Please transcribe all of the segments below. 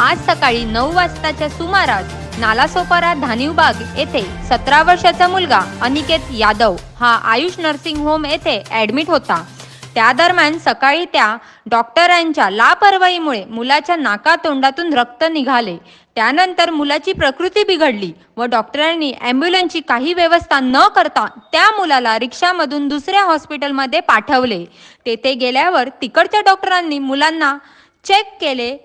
आज सकाळी नऊ वाजताच्या सुमारास नालासोपारा धानिवबाग येथे सतरा वर्षाचा मुलगा अनिकेत यादव हा आयुष नर्सिंग होम येथे ॲडमिट होता. त्या दरम्यान सकाळी त्या डॉक्टरांच्या लापरवाहीमुळे मुलाच्या नाकातोंडातून रक्त निघाले. त्यानंतर मुलाची प्रकृती बिघडली व डॉक्टरांनी ॲम्ब्युलन्सची काही व्यवस्था न करता त्या मुलाला रिक्षामधून दुसऱ्या हॉस्पिटलमध्ये पाठवले. तेथे गेल्यावर तिकडच्या डॉक्टरांनी मुलांना चेक केले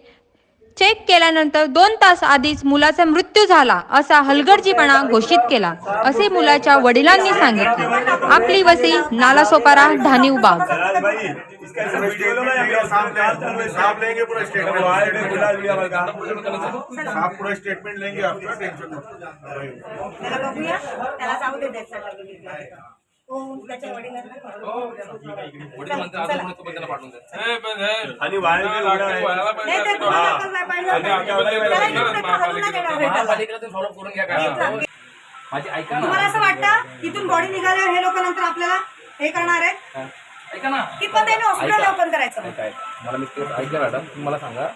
चेक केल्यानंतर दोन तास आधीच मुलाचा मृत्यू झाला असा हलगर्जीपणा घोषित केला असे मुलाच्या वडिलांनी सांगितले. आपली वसी नालासोपारा धानीव बाग लेंगे स्टेटमेंट तो त्याच्या वडिलांना आणि आहे. तुम्हाला ना. असं वाटतं इथून बॉडी निघाल्यावर हे लोक नंतर आपल्याला हे करणार आहेत? ऐका ना. कितपत त्याने हॉस्पिटल. ओपन करायचं काय मला मी तेच ऐका मॅडम तुम्ही मला सांगा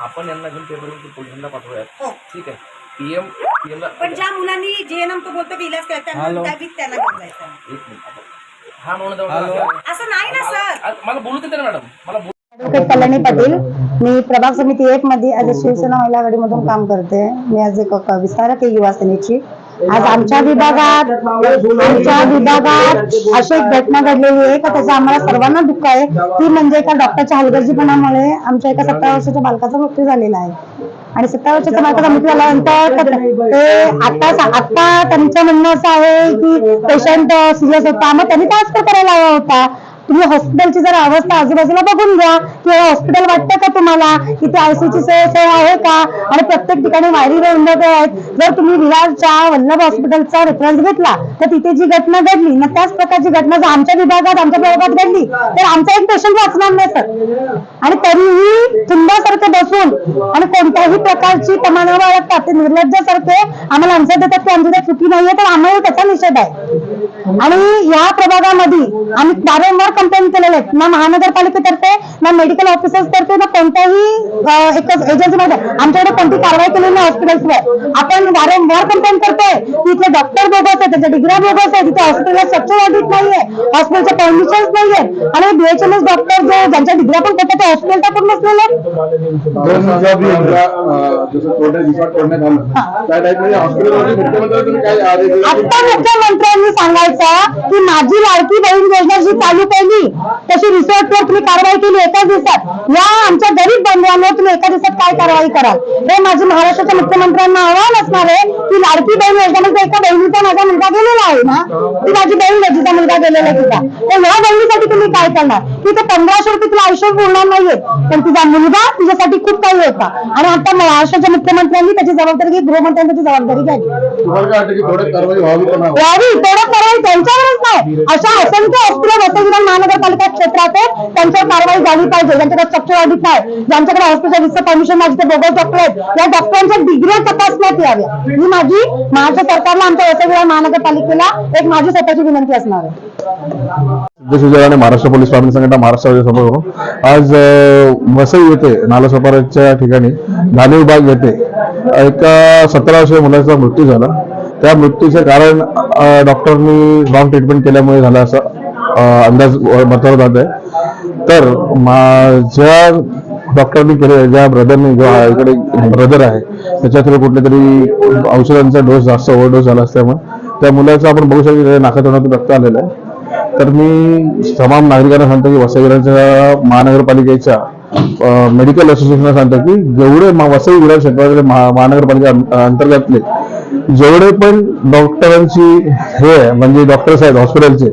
आपण यांना घेऊन पेपर पोलिसांना पाठवूयात. हो. ठीक आहे. पीएम पण ज्या मुलांनी जेएनएम तो बोलतो की इलाज त्यांना घेऊन जायचं हा जवळ असं नाही ना सर. मला बोलू देते ना मॅडम. मला बोलू ॲडव्होकेट कल्याणी पाटील मी प्रभाग समिती एक मध्ये आज शिवसेना महिला आघाडीमधून काम करते. मी आज एक क- विस्तारक आहे युवा सेनेची आज आमच्या विभागात आमच्या विभागात अशी एक घटना घडलेली आहे का त्याचं आम्हाला सर्वांना दुःख आहे. ती म्हणजे एका डॉक्टरच्या हलगर्जीपणामुळे आमच्या एका सतरा वर्षाच्या बालकाचा मृत्यू झालेला आहे. आणि सतरा वर्षाच्या बालकाचा मृत्यू झाल्यानंतर ते आता आता त्यांचं म्हणणं असं आहे की पेशंट सिरियस होता. मग त्यांनी ट्रान्सफर करायला हवा होता. तुम्ही हॉस्पिटलची जर अवस्था आजूबाजूला बघून घ्या. की हॉस्पिटल वाटतं का तुम्हाला? इथे आयसीयूची सोय सोय आहे का? आणि प्रत्येक ठिकाणी वायरी उंडत आहेत. जर तुम्ही विरारच्या वल्लभ हॉस्पिटलचा रेफरन्स घेतला तर तिथे जी घटना घडली ना त्याच प्रकारची घटना जर आमच्या विभागात आमच्या प्रभागात घडली तर आमचा एक पेशंट वाचणार नाही सर आणि तरीही थुंबासारखे बसून आणि कोणत्याही प्रकारची प्रमाण बाळगतात ते निर्लज्जासारखे आम्हाला आमच्या देतात की आमच्या चुकी नाहीये तर आम्हाला त्याचा निषेध आहे. आणि या प्रभागामध्ये आम्ही वारंवार कंप्लेंट केलेले आहेत. ना महानगरपालिकेतर्फे ना मेडिकल ऑफिसर्स तर्फे ना कोणत्याही एकच एजन्सीमध्ये आमच्याकडे कोणती कारवाई केलेली नाही हॉस्पिटल्सवर आपण वारंवार कंप्लेंट करतोय. की इथले डॉक्टर बोगस आहेत त्याच्या डिग्र्या बोगस आहेत तिथे हॉस्पिटलला स्ट्रक्चर ऑडिट नाहीये. हॉस्पिटलचे परमिशन्स नाहीये. आणि बीएचएमएस डॉक्टर जे ज्यांच्या डिग्र्या पण करतात ते हॉस्पिटल टाकून नसलेले? आता मुख्यमंत्र्यांनी सांगायचं की माझी लाडकी बहीण योजना जी चालू केली तशी रिसोर्टवर तुम्ही कारवाई केली एका दिवसात. या आमच्या गरीब बंधूंवर तुम्ही एका दिवसात काय कारवाई कराल? हे माझे महाराष्ट्राच्या मुख्यमंत्र्यांना आव्हान असणार आहे की लाडकी बहीण योजनेमध्ये एका बहिणीचा माझा मुलगा गेलेला आहे ना? ती माझी बहीण तिचा मुलगा गेलेला तिचा. तर ह्या बहिणीसाठी तुम्ही काय करणार? की ते पंधराशे रुपये तिला आयुष्य बोलणार नाहीये. पण तिचा मुलगा तिच्यासाठी खूप काही होता. आणि आता महाराष्ट्राच्या मुख्यमंत्र्यांनी त्याची जबाबदारी गृहमंत्र्यांनी त्याची जबाबदारी घ्यावी. व्हावी नाही तेवढं कारवाई त्यांच्यावरच नाही अशा असंख्य हॉस्पिटल वसईविरार महानगरपालिका क्षेत्रात आहेत त्यांच्यावर कारवाई झाली पाहिजे. ज्यांच्याकडे स्ट्रक्चर ऑडिट नाही ज्यांच्याकडे हॉस्पिटल परमिशन नाही जिथे बोगस डॉक्टर आहेत या डॉक्टरांच्या डिग्र्या तपासण्यात याव्या ही माझी महाराष्ट्र सरकारला आमच्या वसईविरार महानगरपालिकेला एक माझी स्वतःची विनंती असणार आहे. आणि महाराष्ट्र पोलीस स्वामी संघटना महाराष्ट्र समोर आज वसई येथे नालासोपाराच्या ठिकाणी धानीव बाग येथे एका सतरा वर्षीय मुलाचा मृत्यू झाला. त्या मृत्यूचे कारण डॉक्टरनी रॉंग ट्रीटमेंट केल्यामुळे झालं असं अंदाज वर्तवला जात आहे. तर माझ्या डॉक्टरनी केले ज्या ब्रदरनी किंवा इकडे ब्रदर आहे त्याच्या थ्रू कुठल्या तरी औषधांचा डोस जास्त ओव्हरडोस झाला असल्यामुळे त्या मुलाचं आपण बघू शकतो त्याच्या नाकातोंडातून रक्त आलेलं आहे. तर मी तमाम नागरिकांना सांगतो की वसई महानगरपालिकेच्या मेडिकल असोसिएशनला सांगतो की जेवढे वसई विरार क्षेत्रातले महानगरपालिका अंतर्गतले जेवढे पण डॉक्टरांची हे आहे, म्हणजे डॉक्टर्स आहेत हॉस्पिटलचे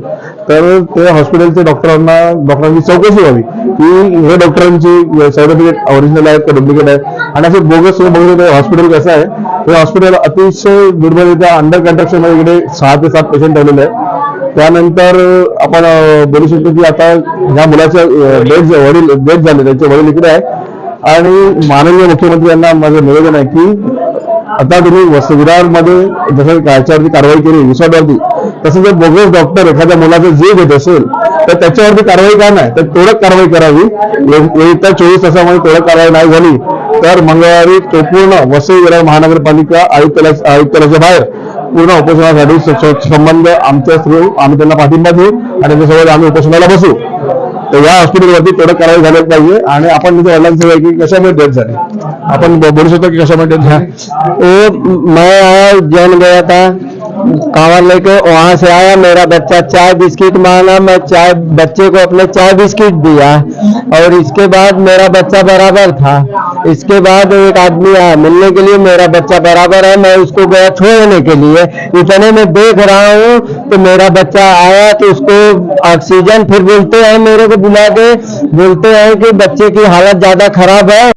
तर ते हॉस्पिटलच्या डॉक्टरांना डॉक्टरांची चौकशी व्हावी. की हे डॉक्टरांची सर्टिफिकेट ओरिजिनल आहेत का डुप्लिकेट आहेत आणि असे बोगस तुम्ही हॉस्पिटल कसं आहे? हे हॉस्पिटल अतिशय दुर्बलरित्या अंडर कन्स्ट्रक्शनमध्ये इकडे सहा ते सात पेशंट ठेवलेले आहे त्यानंतर आपण बोलू शकतो की आता ह्या मुलाचे डेथ वडील डेथ झाले त्यांचे वडील इकडे आहे आणि माननीय मुख्यमंत्री यांना माझं निवेदन आहे की आता तुम्ही वस- जसं याच्यावरती कारवाई केली विश्वावरती तसं जर बोगस डॉक्टर एखाद्या मुलाचा जीव घेत असेल तर त्याच्यावरती कारवाई का नाही? तर तोडक कारवाई करावी. येत्या चोवीस तासामध्ये तोडक कारवाई नाही झाली तर मंगळवारी तो पूर्ण वसई विरार महानगरपालिका आयुक्तालया आयुक्तालयाच्या बाहेर पूर्ण उपोषणासाठी संबंध आमच्या थ्रू आम्ही त्यांना पाठिंबा देऊ आणि त्याच्यासोबत आम्ही उपोषणाला बसू. तर या हॉस्पिटलवरती तोडक कारवाई झाली पाहिजे आणि आपण तिथे वडिलांचं आहे की कशामुळे डेथ झाली. आपण बोलू शकतो की कशामुळे डेथ झाली? वो मैं आया गया था कांवर लेके वहाँ से आया, मेरा बच्चा चाय बिस्किट मांगा, मैं चाय, बच्चे को अपने चाय बिस्किट दिया और इसके बाद मेरा बच्चा बराबर था। इसके बाद एक आदमी आया, मिलने के लिए मेरा बच्चा बराबर है, मैं उसको गया छोड़ने के लिए। इतने में देख रहा हूँ तो मेरा बच्चा आया तो उसको ऑक्सीजन फिर बोलते हैं, मेरे को बुला के बोलते हैं कि बच्चे की हालत ज़्यादा खराब है।